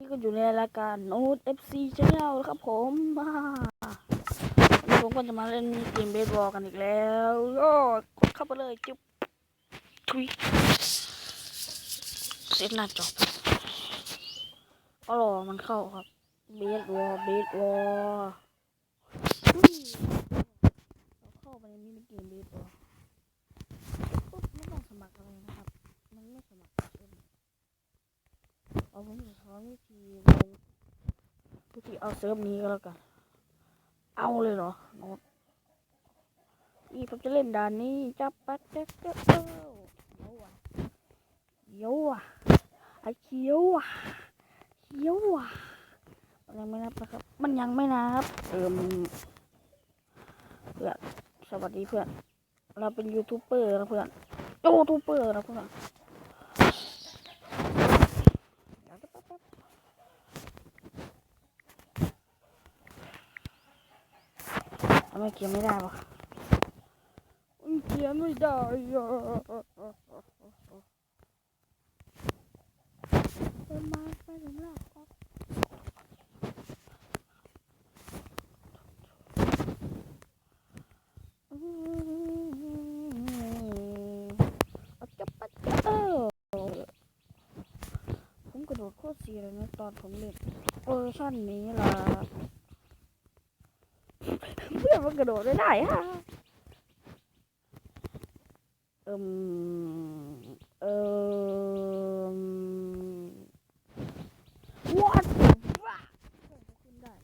นี่ก็อยู่ในรายการโน้ต FC Channel ครับผมอ่าวันนี้ผมก็จะมาเล่นเกมเบสบอลกันอีกแล้วโอ้กดเข้าไปเลยจุ๊บทุยเซฟหน้าจออ๋อเหรอมันเข้าครับ เบสบอลเบสบอลเราเข้าไปในมินิเกมเบสบอลปุ๊บไม่ต้องสมัครอะไรนะครับ มันไม่สมัคร เอาผมจะสอนวิธีวิธีเอาเซิร์ฟนี้ก็แล้วกัน เอาเลยเหรอโน้ตนี่ผมจะเล่นด่านนี้จับปัดเจ๊กเจ๊กเอ้าเดี๋ยวอะเดี๋ยวอะไอเขียวอะเขียวอะมันยังไม่นับนะครับ มันยังไม่นับเอิมเพื่อนสวัสดีเพื่อน เราเป็นยูทูบเบอร์นะเพื่อนยูทูบเบอร์นะเพื่อน เดี๋ยวแป๊บๆทำ ไม่เขียนไม่ได้วะอุ๊ยเขียนไม่ได้อะเป็นมาไปถึงแล้วครับอืมเอาจับปะเจ้าผมกระโดดโคตรเสียเลยนะตอนผมเล่นเวอร์ชันนี้ล่ะ มันกระโดดไม่ได้ฮะเอิมเอิม what the fuck เพื่อนมันขึ้นได้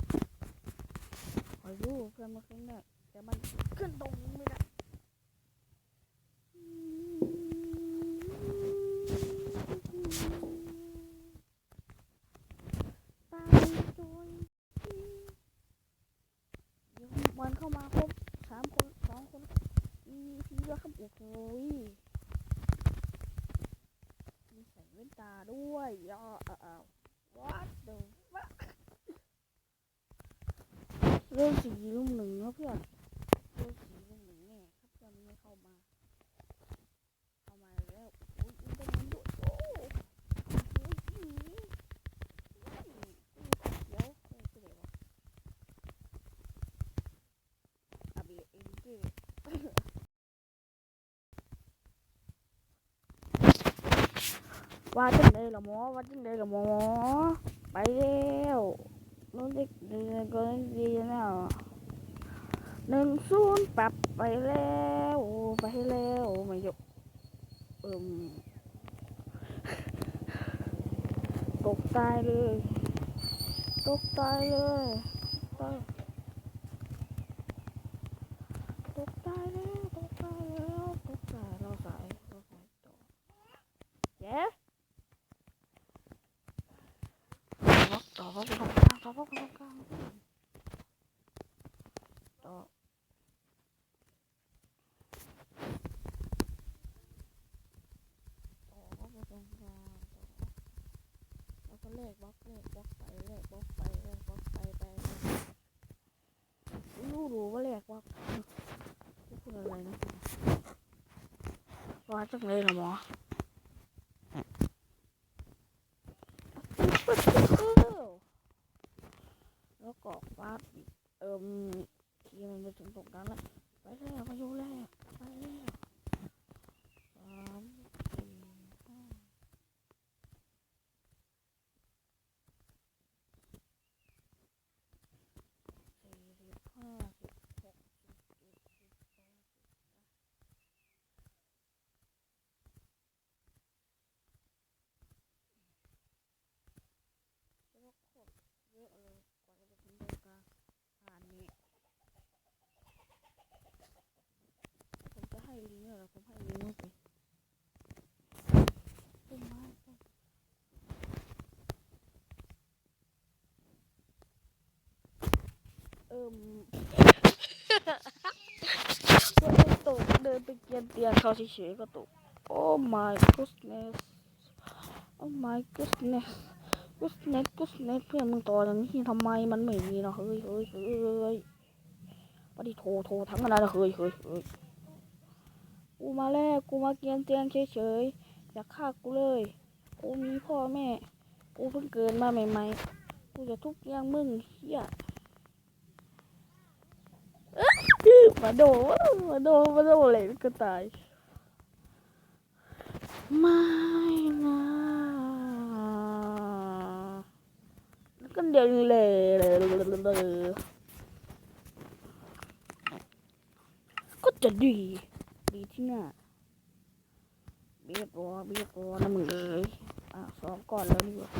ขอรู้เพื่อนมันขึ้นได้แต่มันขึ้นตรงนี้ไม่ได้ตายโดยที่เดี๋ยววันเข้ามาครบสามคนสองคนมีทีแล้วครับโอ้โหยมีใส่แว่นตาด้วยย่อเอ้า what the fuck เรื่องสี่รุ่มหนึ่งนะเพื่อนเรื่องสี่รุ่มหนึ่งแน่ครับเพื่อนไม่เข้ามา เข้ามาแล้วโอ้ยอินเตอร์เน็ตด้วยโอ้ยโอ้ยอีหลีอืมเดี๋ยวเอ้ยคืออะไรวะอาบีเอ็นเจ ว่าจังเลยหรอหมอว่าจังเลยหรอหมอไปแล้วน้องเด็กเดือนก็ดีแล้วหนึ่งศูนย์ปรับไปแล้วไปแล้วไม่ยกเอิ่มตกตายเลย ตกตายเลยตายตกตายแล้วตกตายแล้วตกตายเราสายเราสายต่อเย้ต่อต่อไปตรงกลางต่อไปตรงกลางต่อต่อไปตรงกลางต่อ แล้วก็เลขบล็อกเลขบล็อกไปเลขบล็อกไปเลขบล็อกไปไปรู้รู้ว่าเลขบล็อกพูดอะไรนะว่าจังเลยเหรอหมอแล้วก็วาเอิมทีมันไปถึงตรงนั้นแล้วไปแล้วมาอยู่แล้วไปแล้วสามสี่ห้าสี่สิบห้าสิบหกสิบเจ็ดสิบแปดสิบแล้วก็โคตรเยอะเลยกว่าจะไปถึงตรงกลางผ่านนี้ ผมจะให้ลิงก์เหรอผมให้ลิงก์ไปต้นไม้ต้นเอิ่มก็ไม่ตกเดินไปเกียนเตียนเขาเฉยๆก็ตก Oh my goodness Oh my goodness goodness goodness เพื่อนมึงต่ออย่างนี้ทำไมมันไม่มีนะเฮ้ยเฮ้ยเฮ้ยเฮ้ยปฏิโทรโทรทั้งนั้นนะเฮ้ยเฮ้ยเฮ้ยกูมาแล้วกูมาเกียนเตียนเฉยๆอย่าฆ่ากูเลยกูมีพ่อแม่ กูเพิ่งเกินมาใหม่ๆกูจะทุบย่างมึงเฮียอ๊ะ มาโดมาโดมาโดเลยก็ตาย ไม่นะแล้วก็เดินเลยก็จะดี ดีที่หน้าเบียดวอเบียดวอนะมึงเอ้ยอะสองก่อนแล้วดีกว่า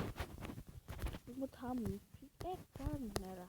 มึงมาทำพี่แอ๊กกันนะล่ะ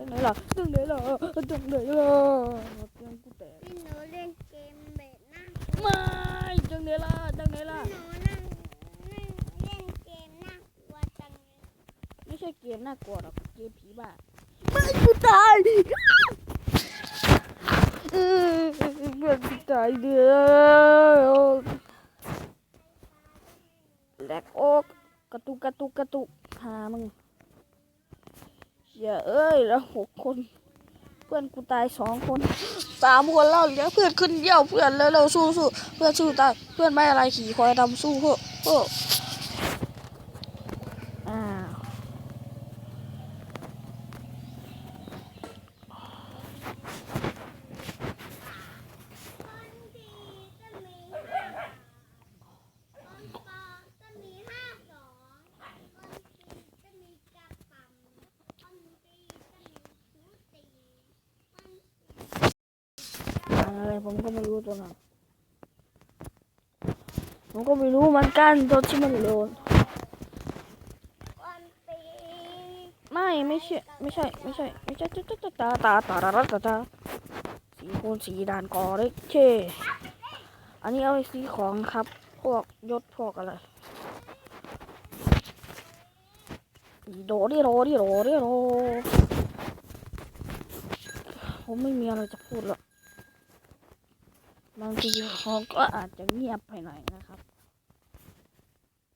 จังเลยล่ะจังเลยล่ะจังเลยล่ะเตียงกูแตกพี่หนูเล่นเกมเบ็ดนั่งไม่จังเลยล่ะจังเลยล่ะหนูนั่งนั่งเล่นเกมน่ากลัวจังเลยไม่ใช่เกมน่ากลัวหรอกเกมผีบ้าไม่กูตายเออเพื่อนกูตายเด้อแหลกโอกกระตุกกระตุกกระตุกหามึง อย่าเอ้ยแล้วหกคน เพื่อนกูตายสองคนสามคนแล้วเหลือเพื่อนขึ้นเยี่ยวเพื่อนแล้วเราสู้สู้เพื่อนสู้ตายเพื่อนไม่อะไรขี่คอยดำสู้เพื่อเพื่อาว คนดีก็มีห้าคนปอก็มีห้าสองคนดีก็มีกระป๋ำคนดีก็มีชูตีคน อะไรผมก็ไม่รู้ตัวนั้น ผมก็ไม่รู้เหมือนกันตัวที่มันโดนคนปีไม่ไม่ใช่ไม่ใช่ไม่ใช่ไม่ใช่ตาตาตาตาตาตาตาสีคูณสีด่านกอเล็กเคอันนี้เอาไปซื้อของครับ พวกยศพวกอะไรโดดิโรดิโรดิโรผมไม่มีอะไรจะพูดแล้ว บางทีเขาก็อาจจะเงียบไปหน่อยนะครับ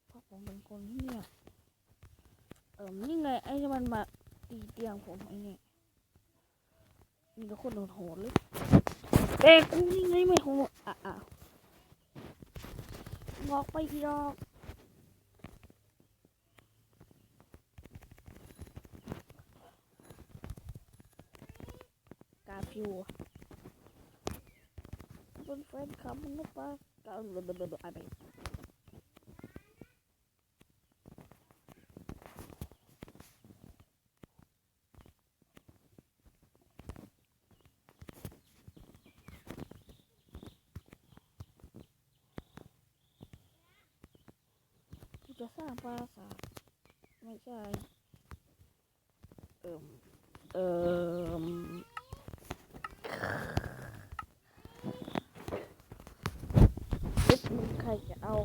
เพราะผมเป็นคนเงียบเออนี่ไงไอ้มันมาตีเตียงผมไอ้นี่มีแต่คนโหดเลยเอ้กูนี่ไงไม่โหดอะอะงอกไปอีดอกกาฟิว one friend coming the bar. I mean,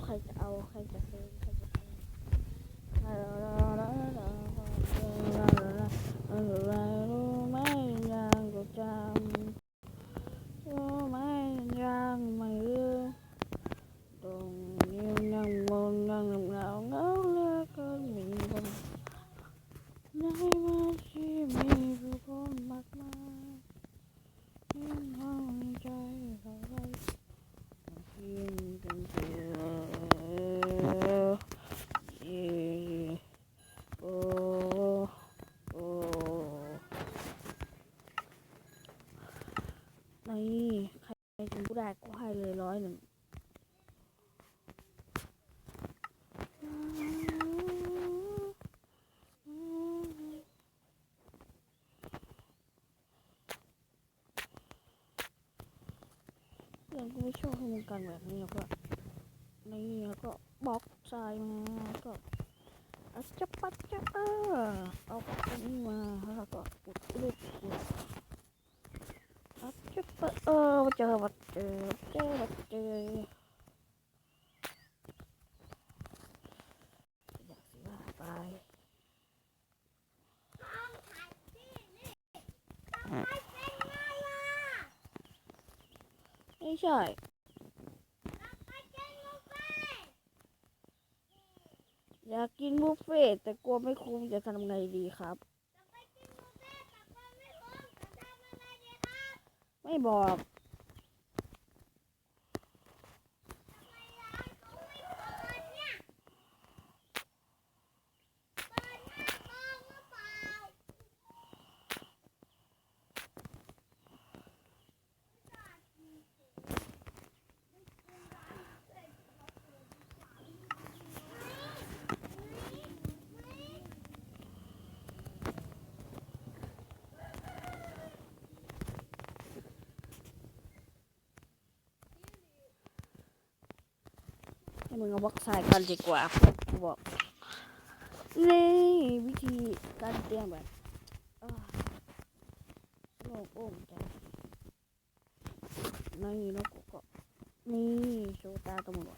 ครจะเอาใครจะซื้อใครจะซื้อ ก็ไม่ชอบให้มันกันแบบนี้ครับนี่แล้วก็บล็อกทรายมาก็อัจปัจจเออเอาตรงนี้มาแล้วก็อุดรูปอัจปัจเออมาเจอมาเจอมาเจอมาเจออยากสิว่าไปอ่ะ ไม่ใช่ อยากกินบุฟเฟ่แต่กลัวไม่คุ้มจะทำไงดีครับ ไม่บอก มึงเอาบล็อกทรายกันดีกว่ากูบอกนี่วิธีการเตรียมแบบโล่งโอ่งใจ้ะนี่แล้วกูก็นี่โชว์ตาตำรวจ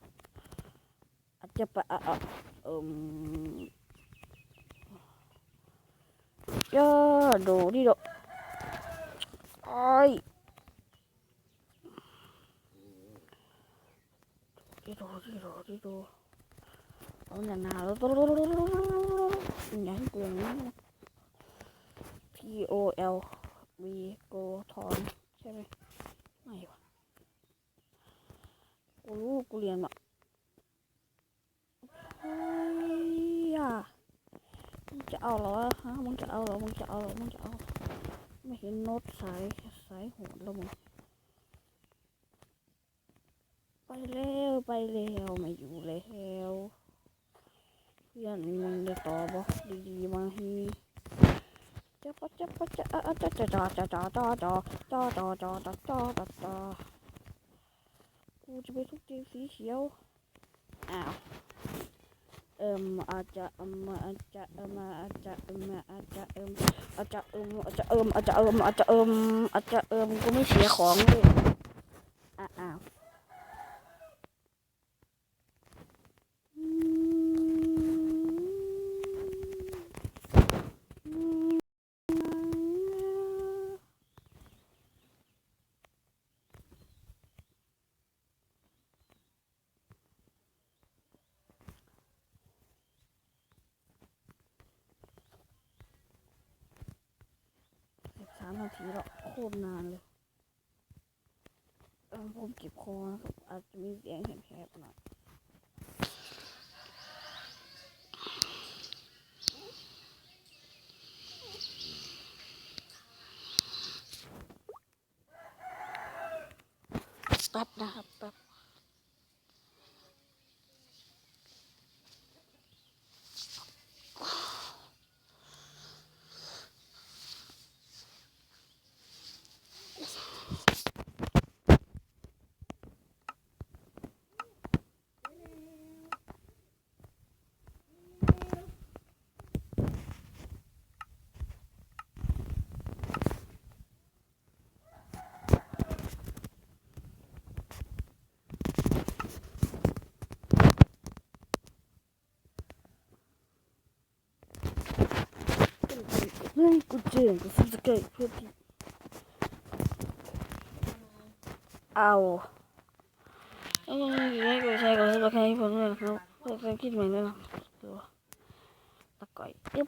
จะไปอะอะเอ่มย้อดูดิดูไอดิดูดิดูดิดูเอาหนาหนาแล้วอย่าให้กูอย่างนี้ P O L V โกทอนใช่ไหมไม่วะกูรู้กูเรียนมาเฮ้ย อะมึงจะเอาเหรอฮะมึงจะเอาเหรอมึงจะเอาเหรอมึงจะเอา ไม่เห็นโน้ตสายสายโหดแล้วมึงไปแล้วไปแล้วไม่อยู่แล้วเพื่อนมึงได้ต่อบอกดีๆมาฮีจะปะจะปะจะอะอะจะจะจะจะจะจะจะจะจะจะจะจะจะจะกูจะไปทุกทีสีเขียวอ้าว เอิมอาจจะเอิมอาจจะเอิมอาจจะเอิมอาจจะเอิมอาจจะเอิมอาจจะเอิมอาจจะเอิมอาจจะเอิมอาจจะเอิมกูไม่เสียของเลยอ้าว สามนาทีแล้วโคตรนานเลยผมเก็บคอนะครับอาจจะมีเสียงแหบๆหน่อยแป๊บนะครับ ให้กดแชร์กดซับสไครต์เพื่อที่เอาต้องให้กดแชร์กดซับสไครต์ให้ผมด้วยนะครับเพื่อคิดใหม่ด้วยนะตะกอยเอ๊บ